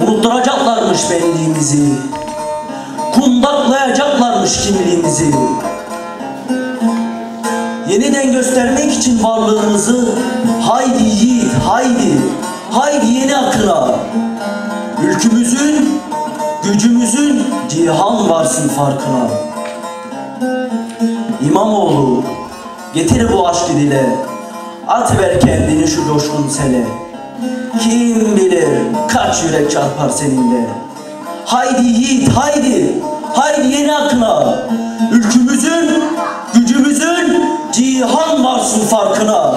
Unutturacaklarmış benliğimizi. Kundaklayacaklarmış kimliğimizi Yeniden göstermek için varlığımızı Haydi yiğit haydi Cihan varsın farkına. İmamoğlu Getir bu aşkı dile. At ver kendini şu coşkun sele. Kim bilir kaç yürek çarpar seninle. Haydi yiğit haydi. Haydi yeni akına. Ülkümüzün Gücümüzün Cihan varsın farkına